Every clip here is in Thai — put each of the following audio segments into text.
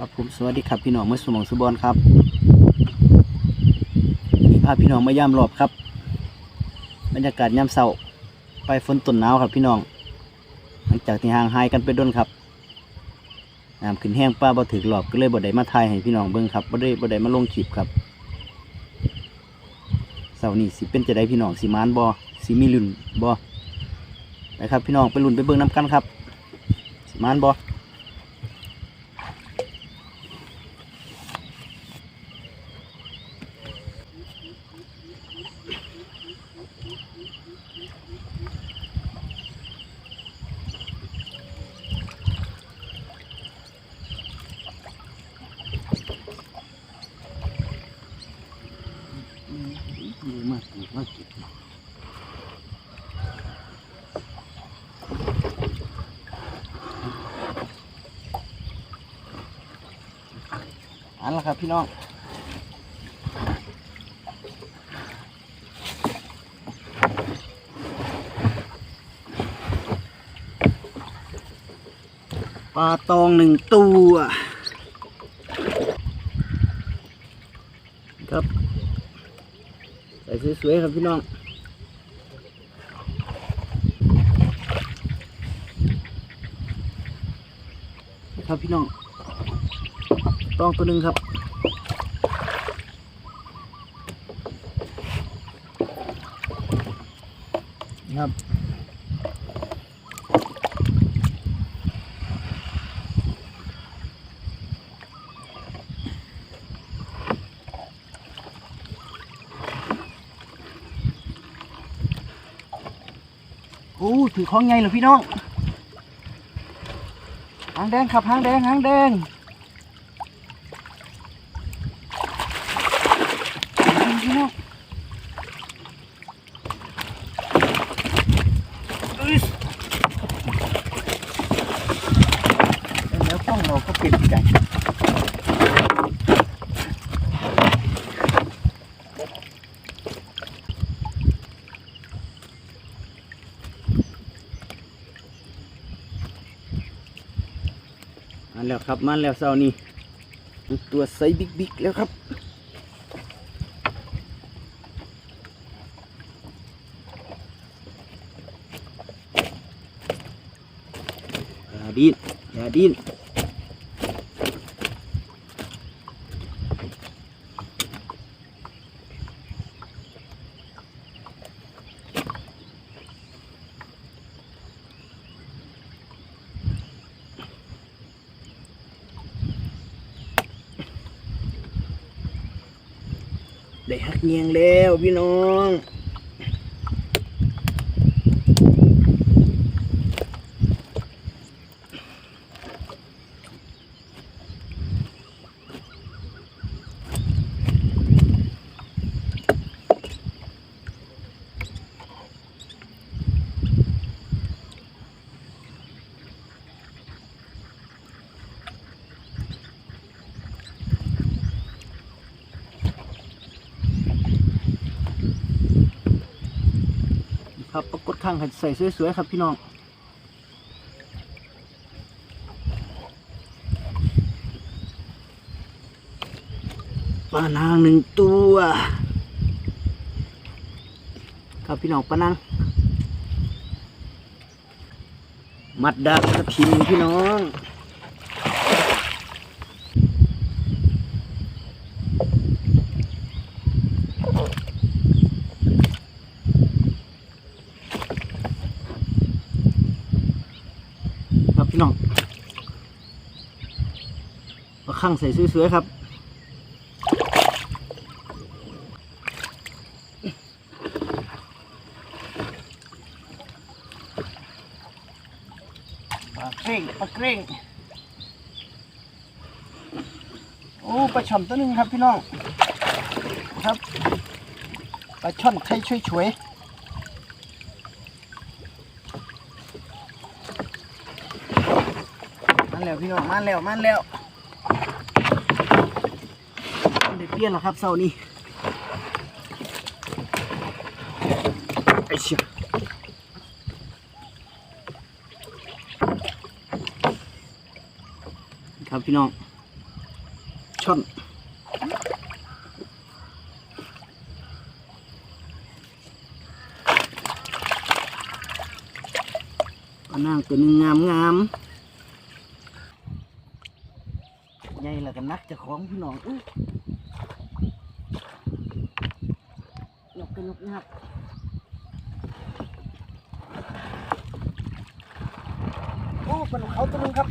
ครับผมสวัสดีครับพี่น้องเมื่อสมองสุบอลครับวันนี้พาพพี่น้องมาย่ำรอบครับ บรรยากาศย่ำเศร้าไปฝนตนหนาวครับพี่น้อง หลังจากที่ห่างหายกันไปด้นครับน้ำขึ้นแห้งป้าบ่ถึกหลอบก็เลยบ่ได้มาทายให้พี่น้องเบิ่งครับบ่ได้บ่ได้มาลงคลิปครับเสานี้สิเป็นจะได้พี่น้องสิมานบ่สิมีลุนบ่นะครับพี่น้องไปลุนไปเบิ่งน้ำกันครับ สิมานบ่มากมากะครับ พี่น้องปลาตองหนึ่งตัวครับใส่สวยๆครับพี่น้องครับพี่น้อง ต้องตัวหนึ่งครับ ครับโอ้ถือของไงเหรอพี่น้องหางแดงครับหางแดงหางแดงพี่น้องอึ๊สแล้ว กล้องเราก็ปิดกันมาแล้วครับมาแล้วเสานี้ตัวไซส์บิ๊กๆแล้วครับอย่าดิ้นอย่าดิ้น ได้หักเงียงแล้วพี่น้อง ครับปรากฏข้างใส่สวยๆครับพี่น้องปลานางหนึ่งตัว ครับพี่น้องปลานางมัดดักครับทีมพี่น้อง ครับพี่น้อง ปลาข้งใส่สวยๆครับ ปลาเกร่งปลาเกร่งโอ้ปลาช่อนตัวนึงครับพี่น้องครับปลาช่อนไทยช่วยๆมาแล้วพี่น้องมาแล้วมาแล้ว เปลี่ยนแล้วครับเสานี้ไอ้เชี่ยครับพี่น้องช่อนปลานางตัวหนึงงามงามใหญ่ละกันนักจะของพี่น้อง อื้อยกนะครับโอ้ปลาหนุเขาตัวนึงครับ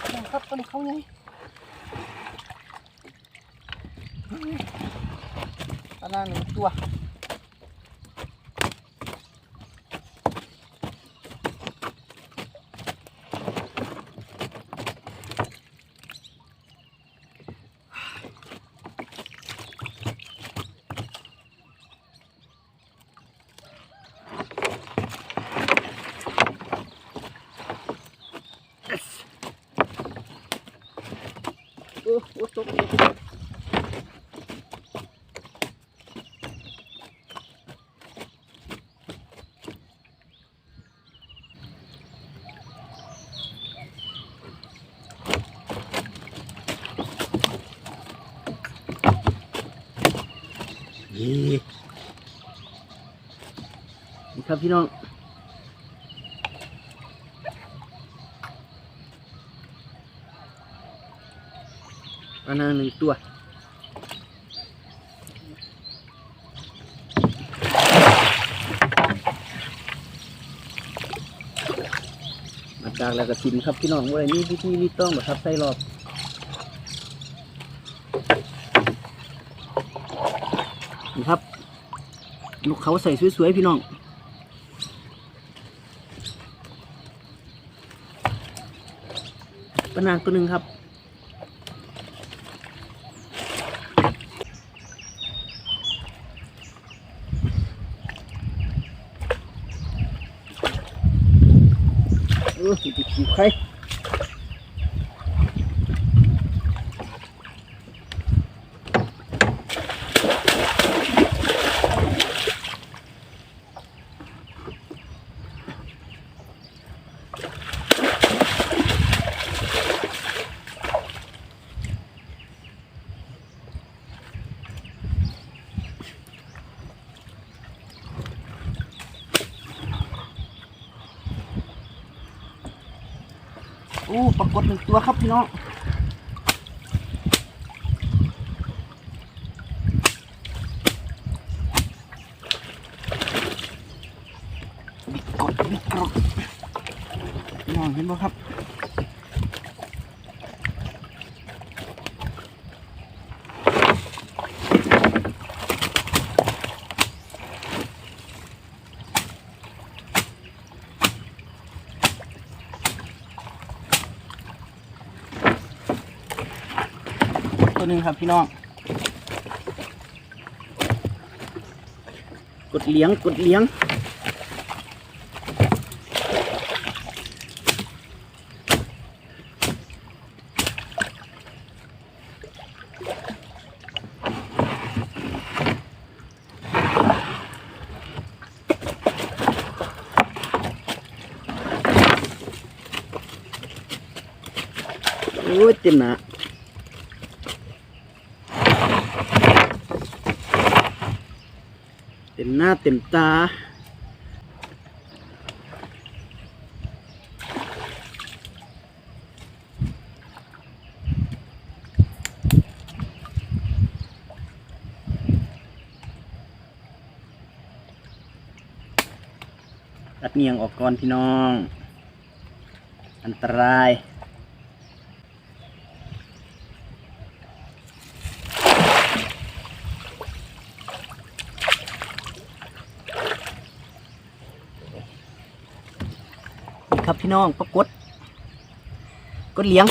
ปลาหนุครับปลาหนุเขาไงปลาหน้าหนึ่งตัว นี่ครับพี่น้องปลานางหนึ่งตัวมาจากแล้วก็ทิมครับพี่น้องว่านี่พี่นี่ต้องแบบทับไส้รอบนี่ครับ ลูกเขาใส่สวยๆพี่น้องปลานางตัวหนึ่งครับ เออสิไปขี่ใคร อ้ปรากฏหนึ่งตัวครับพี่น้อง บิดกดบิดกดพี่น้องเห็นบ่ครับ ตัว หนึ่งครับพี่น้อง กดเลี้ยงกดเลี้ยงโอ้ยเต็มนา เต็มหน้าเต็มตา ตัดเนียงออกก่อนพี่น้อง อันตราย นี่ครับ พี่น้องปรากฏกดเลี้ยง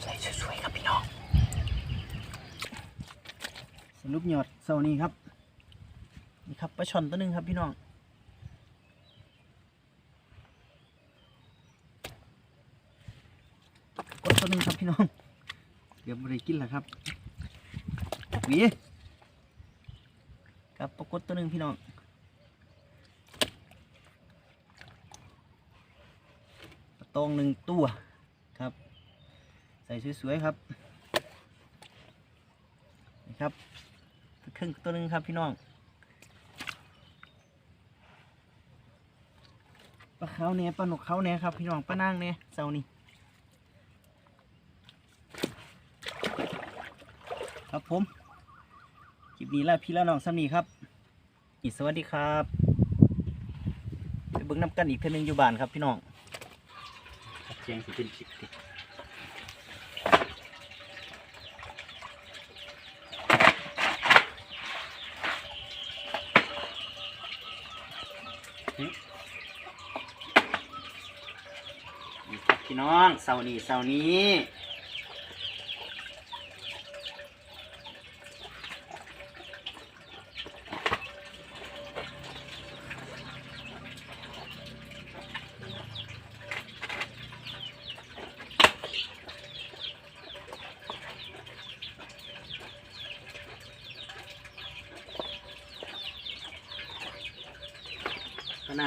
ใส่วยๆครับพี่น้อง สรุปยอดเสานี้ครับ นี่ครับปลาช่อนตัวหนึ่งครับพี่น้องกดตัวหนึ่งครับพี่น้อง เดี๋ยวบริกินแล้วครับวี ครับปรากฏตัวหนึ่งพี่น้องตองหนึ่งตัวครับ ใส่สวยๆครับนี่ครับครึ่งตัวหนึ่งครับพี่น้องปลาเขาเนี่ยปลาหนกเขาเนี่ยครับพี่น้องปลานางเนี่ยเสานี่ครับผม ลิปนี้แล้วพี่แล้วน้องสามีครับอีสวัสดีครับไปเบิ่งน้ำกันอีกเท่านึงอยู่บ้านครับพี่น้องเสียงสิเป็นคลิปตินี่พี่น้องเสาร์นี้เสาร์นี้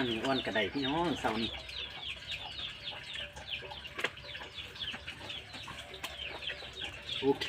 ก็นั่งอ้วนกระไดพี่น้องเสานี้โอเค